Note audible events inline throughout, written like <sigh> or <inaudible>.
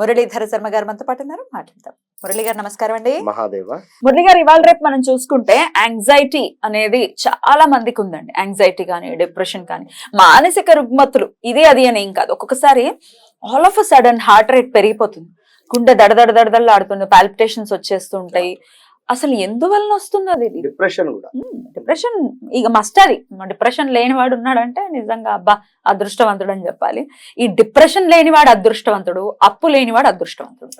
మురళీధర శర్మ గారు మనతో పాటు ఉన్నారు. మాట్లాడతాం మురళి గారు నమస్కారం అండి. మహాదేవ. మురళి గారు ఇవాళ రేపు మనం చూసుకుంటే యాంగ్జైటీ అనేది చాలా మందికి ఉందండి. యాంగ్జైటీ కానీ డిప్రెషన్ కానీ మానసిక రుగ్మతులు. ఇది అది అని ఏం కాదు. ఒక్కొక్కసారి all of a sudden heart rate పెరిగిపోతుంది. గుండె దడదడ దడదడలు ఆడుతుంది పాల్పిటేషన్స్ వచ్చేస్తుంటాయి. అసలు ఎందువలన వస్తుంది అది డిప్రెషన్ కూడా. డిప్రెషన్ ఇక మస్ట్ అది. డిప్రెషన్ లేనివాడు ఉన్నాడంటే నిజంగా అబ్బా అదృష్టవంతుడు అని చెప్పాలి. ఈ డిప్రెషన్ లేనివాడు అదృష్టవంతుడు అప్పు లేనివాడు అదృష్టవంతుడు.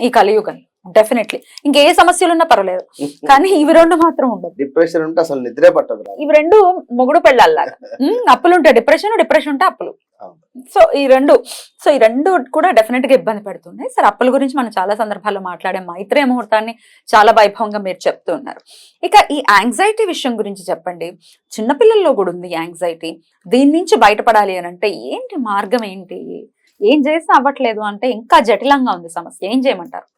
ఈ కలియుగం డెఫినెట్లీ. ఇంకే సమస్యలు ఉన్నా పర్వాలేదు. <laughs> కానీ ఇవి రెండు మాత్రం ఉండదు. డిప్రెషన్ ఉంటే అసలు నిద్రే పట్టదు. ఇవి రెండు మొగుడు పెళ్ళాలాగా ఉమ్, అప్పులు ఉంటే డిప్రెషన్ డిప్రెషన్ ఉంటే అప్పులు. సో ఈ రెండు సో ఈ రెండు కూడా డెఫినెట్గా ఇబ్బంది పెడుతున్నాయి. సరే అప్పుల గురించి మనం చాలా సందర్భాల్లో మాట్లాడే మైత్రేయ ముహూర్తాన్ని చాలా వైభవంగా మీరు చెప్తూ ఉన్నారు. ఇక ఈ యాంగ్జైటీ విషయం గురించి చెప్పండి. చిన్నపిల్లల్లో కూడా ఉంది యాంగ్జైటీ దీని నుంచి బయటపడాలి అని అంటే ఏంటి మార్గం ఏంటి? ఏం చేసినా అవ్వట్లేదు అంటే ఇంకా జటిలంగా ఉంది సమస్య. ఏం చేయమంటారు?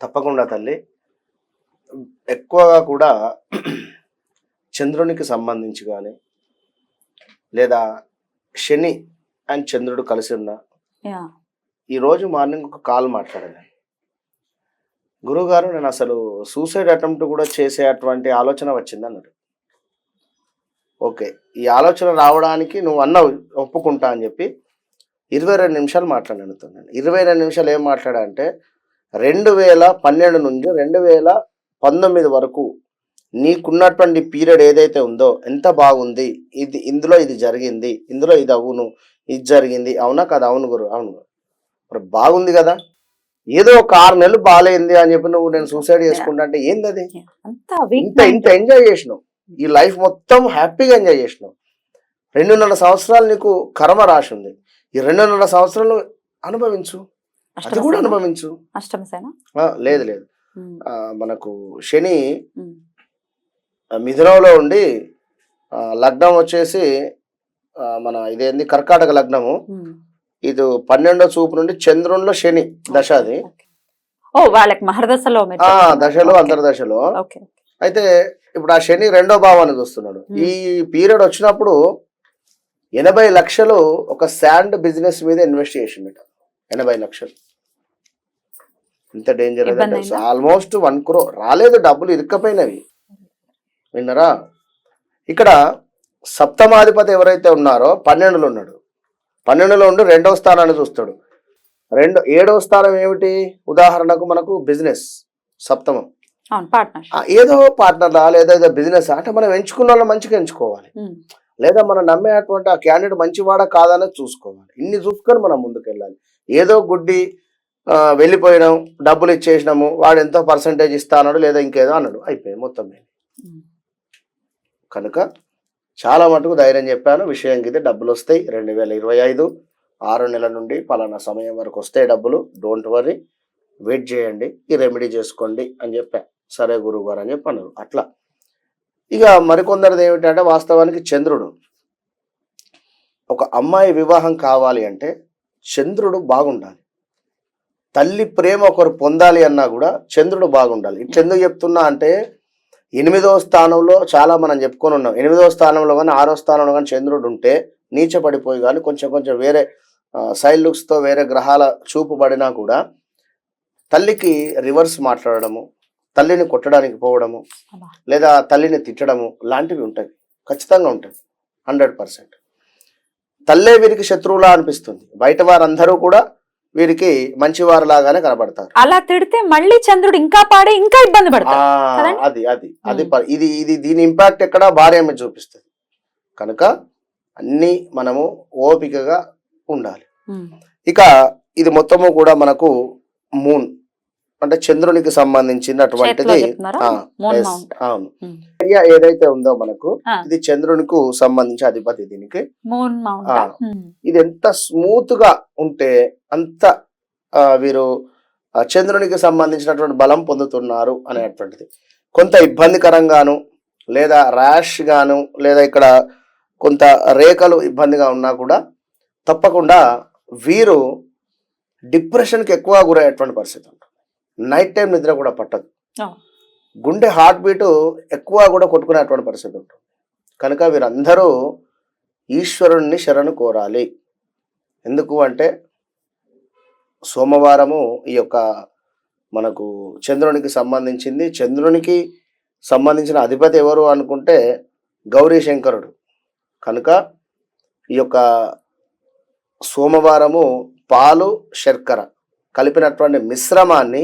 తప్పకుండా తల్లి. ఎక్కువగా కూడా చంద్రునికి సంబంధించి కానీ లేదా శని అండ్ చంద్రుడు కలిసి ఉన్న. యా. ఈ రోజు మార్నింగ్ ఒక కాల్ మాట్లాడాను. గురుగారు నేను అసలు సూసైడ్ అటెంప్ట్ కూడా చేసే అటువంటి ఆలోచన వచ్చింది అన్నాడు. ఓకే ఈ ఆలోచన రావడానికి నువ్వు అన్నావు ఒప్పుకుంటా అని చెప్పి ఇరవై రెండు నిమిషాలు మాట్లాడుతున్నాను ఇరవై రెండు నిమిషాలు ఏం మాట్లాడా అంటే రెండు వేల పన్నెండు నుంచి రెండు వేల పంతొమ్మిది వరకు నీకున్నటువంటి పీరియడ్ ఏదైతే ఉందో ఎంత బాగుంది? ఇది ఇందులో ఇది జరిగింది. ఇందులో ఇది అవును ఇది జరిగింది. అవునా కదా? అవును గురు అవును. గురు. మరి బాగుంది కదా? ఏదో ఒక ఆరు నెలలు బాగాలేంది అని చెప్పి నువ్వు నేను సూసైడ్ చేసుకుంటా అంటే ఏంది అది ఇంత ఇంత ఎంజాయ్ చేసినావు. ఈ లైఫ్ మొత్తం హ్యాపీగా ఎంజాయ్ చేసినావు. రెండున్నర సంవత్సరాలు నీకు కర్మ రాసి ఉంది. ఈ రెండున్నర సంవత్సరాలు అనుభవించు. అది కూడా అనుభవించు. లేదు లేదు. మనకు శని మిథునంలో ఉండి లగ్నం వచ్చేసి మన ఇదేంది కర్కాటక లగ్నము. ఇది పన్నెండో చూపు నుండి చంద్రునిలో శని దశ అది ఓ వాళ్ళకి మహర్దశలో. దశలో ఓకే. అంతర్దశలో. అయితే ఇప్పుడు ఆ శని రెండో భావాన్ని చూస్తున్నాడు. ఈ పీరియడ్ వచ్చినప్పుడు ఎనభై లక్షలు ఒక శాండ్ బిజినెస్ మీద ఇన్వెస్ట్ చేసిండట. ఎనభై లక్షలు. ఎంత డేంజర్? ఆల్మోస్ట్ వన్ క్రో రాలేదు డబ్బులు ఇరుక్కపోయినవి. విన్నరా? ఇక్కడ సప్తమాధిపతి ఎవరైతే ఉన్నారో పన్నెండులో ఉన్నాడు. పన్నెండులో ఉండి రెండవ స్థానాన్ని చూస్తాడు. రెండు ఏడవ స్థానం ఏమిటి? ఉదాహరణకు మనకు బిజినెస్ సప్తమం. ఏదో పార్ట్నర్లా లేదా ఏదో బిజినెస్ అంటే మనం ఎంచుకున్న వాళ్ళని మంచిగా ఎంచుకోవాలి. లేదా మనం నమ్మేటువంటి ఆ క్యాండిడేట్ మంచివాడా కాదనేది చూసుకోవాలి. ఇన్ని చూసుకొని మనం ముందుకు వెళ్ళాలి ఏదో గుడ్డి వెళ్ళిపోయినాం డబ్బులు ఇచ్చేసినాము వాడు ఎంతో పర్సంటేజ్ ఇస్తా అన్నాడు లేదా ఇంకేదో అన్నాడు. అయిపోయింది మొత్తం. కనుక చాలా మటుకు ధైర్యం చెప్పాను. విషయం ఇది డబ్బులు వస్తాయి రెండు వేల ఇరవై ఐదు ఆరు నెలల నుండి పలానా సమయం వరకు వస్తాయి డబ్బులు. డోంట్ వరీ వెయిట్ చేయండి. ఈ రెమెడీ చేసుకోండి అని చెప్పా. సరే గురువు గారు అని చెప్పాను. అట్లా. ఇక మరికొందరిది ఏమిటంటే వాస్తవానికి చంద్రుడు. ఒక అమ్మాయి వివాహం కావాలి అంటే చంద్రుడు బాగుండాలి. తల్లి ప్రేమ ఒకరు పొందాలి అన్నా కూడా చంద్రుడు బాగుండాలి. ఇట్లా ఎందుకు చెప్తున్నా అంటే ఎనిమిదవ స్థానంలో చాలా మనం చెప్పుకొని ఉన్నాం. ఎనిమిదవ స్థానంలో కానీ ఆరో స్థానంలో కానీ చంద్రుడు ఉంటే నీచ పడిపోయి కానీ కొంచెం కొంచెం వేరే సైడ్ లుక్స్తో వేరే గ్రహాల చూపు పడినా కూడా తల్లికి రివర్స్ మాట్లాడడము తల్లిని కొట్టడానికి పోవడము. లేదా తల్లిని తిట్టడము లాంటివి ఉంటాయి. ఖచ్చితంగా ఉంటాయి. Hundred percent. తల్లే వీరికి శత్రువులా అనిపిస్తుంది. బయట వారందరూ కూడా వీరికి మంచివారు లాగానే కనబడతారు. అలా తిడితే మళ్ళీ చంద్రుడు ఇంకా పాడే ఇంకా ఇబ్బంది కదండి? అది అది అది ఇది ఇది దీని ఇంపాక్ట్ ఎక్కడ భార్య మీద చూపిస్తుంది. కనుక అన్ని మనము ఓపికగా ఉండాలి. ఇక ఇది మొత్తము కూడా మనకు మూన్ అంటే చంద్రునికి సంబంధించినటువంటిది. అవును. ఉమ్. ఏరియా ఏదైతే ఉందో మనకు. ఇది చంద్రునికి సంబంధించి అధిపతి దీనికి. ఆ. ఇది ఎంత స్మూత్గా ఉంటే అంత వీరు చంద్రునికి సంబంధించినటువంటి బలం పొందుతున్నారు అనేటువంటిది. కొంత ఇబ్బందికరంగాను లేదా ర్యాష్ గాను లేదా ఇక్కడ కొంత రేఖలు ఇబ్బందిగా ఉన్నా కూడా తప్పకుండా వీరు డిప్రెషన్కి ఎక్కువ గురయ్యేటువంటి పరిస్థితి ఉంటుంది. నైట్ టైం నిద్ర కూడా పట్టదు. గుండె హార్ట్ బీట్ ఎక్కువ కూడా కొట్టుకునేటువంటి పరిస్థితి ఉంటుంది. కనుక వీరందరూ ఈశ్వరుణ్ణి శరణు కోరాలి. ఎందుకు అంటే సోమవారము ఈ యొక్క మనకు చంద్రునికి సంబంధించింది. చంద్రునికి సంబంధించిన అధిపతి ఎవరు అనుకుంటే గౌరీ శంకరుడు. కనుక ఈ యొక్క సోమవారము పాలు శర్కర కలిపినటువంటి మిశ్రమాన్ని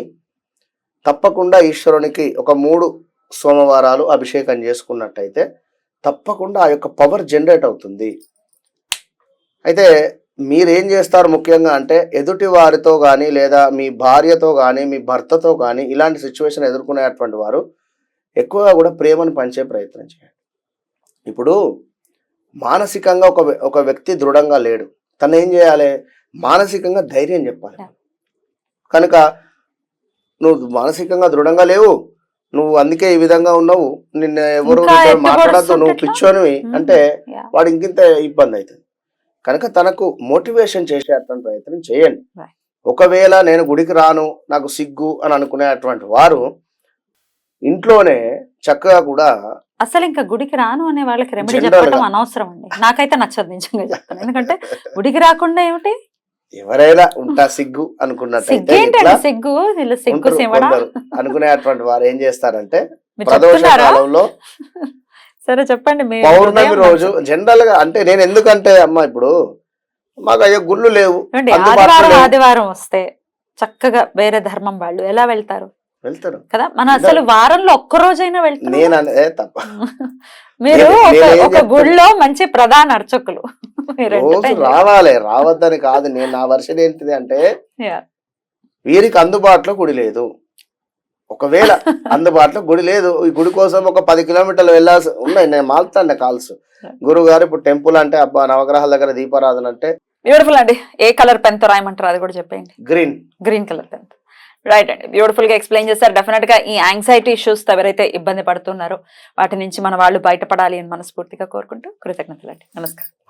తప్పకుండా ఈశ్వరునికి ఒక మూడు సోమవారాలు అభిషేకం చేసుకున్నట్టయితే తప్పకుండా ఆ యొక్క పవర్ జనరేట్ అవుతుంది. అయితే మీరేం చేస్తారు ముఖ్యంగా అంటే ఎదుటి వారితో కానీ లేదా మీ భార్యతో కానీ మీ భర్తతో కానీ ఇలాంటి సిచ్యువేషన్ ఎదుర్కొనేటువంటి వారు ఎక్కువగా కూడా ప్రేమను పంచే ప్రయత్నం చేయండి. ఇప్పుడు మానసికంగా ఒక ఒక వ్యక్తి దృఢంగా లేడు. తను ఏం చేయాలి? మానసికంగా ధైర్యం చెప్పాలి. కనుక నువ్వు మానసికంగా దృఢంగా లేవు. నువ్వు అందుకే ఈ విధంగా ఉన్నావు. నిన్న ఎవరు మాట్లాడద్దు నువ్వు పిచ్చోనివి. అంటే. వాడు ఇంకింత ఇబ్బంది అవుతుంది. కనుక తనకు మోటివేషన్ చేసేటువంటి ప్రయత్నం చేయండి. ఒకవేళ నేను గుడికి రాను నాకు సిగ్గు అని అనుకునేటువంటి వారు ఇంట్లోనే చక్కగా కూడా అసలు ఇంకా గుడికి రాను అనే వాళ్ళకి రెమెడీ. చెప్పడం అనవసరం అండి. నాకైతే నచ్చదు నిజంగా చెప్తాను ఎందుకంటే గుడికి రాకుండా ఏమిటి? ఎవరైనా ఉంటా సిగ్గు ఇట్లా సిగ్గు. అనుకునేటువంటి వారు ఏం చేస్తారంటే ప్రదోష కాలంలో సరే చెప్పండి పౌర్ణమి రోజు. జనరల్గా అంటే నేను ఎందుకంటే అమ్మా ఇప్పుడు మాకు అయ్యో గుళ్ళు లేవు. ఆదివారం వస్తే చక్కగా వేరే ధర్మం వాళ్ళు ఎలా వెళ్తారు వెళ్తారు కదా? మన అసలు వారంలో ఒక్క రోజైనా వెళ్తారు నేను అనే తప్ప. <laughs> మీరు ఒక? గుడిలో మంచి ప్రధాన అర్చకులు. <laughs> రావాలి. రావద్దని కాదు. నేను నా వర్షన్ ఏంటిది అంటే. వీరికి అందుబాటులో గుడి లేదు. ఒకవేళ <laughs> అందుబాటులో గుడి లేదు. ఈ గుడి కోసం ఒక పది కిలోమీటర్లు వెళ్ళాల్సి ఉన్నాయి. నేను మాల్తాను కాల్స్. గురువు గారు ఇప్పుడు టెంపుల్ అంటే అబ్బా నవగ్రహాల దగ్గర దీపారాధన అంటే బ్యూటిఫుల్ అండి. ఏ కలర్ పెన్తో రాయమంటారు అది కూడా చెప్పండి green. Green colour pen right అండి బ్యూటిఫుల్గా ఎక్స్ప్లెయిన్ చేస్తారు డెఫినెట్గా ఈ యాంగ్జైటీ ఇష్యూస్ ఎవరైతే ఇబ్బంది పడుతున్నారో. వాటి నుంచి మన వాళ్ళు బయటపడాలి అని మనస్ఫూర్తిగా కోరుకుంటూ కృతజ్ఞతలు అండి నమస్కారం.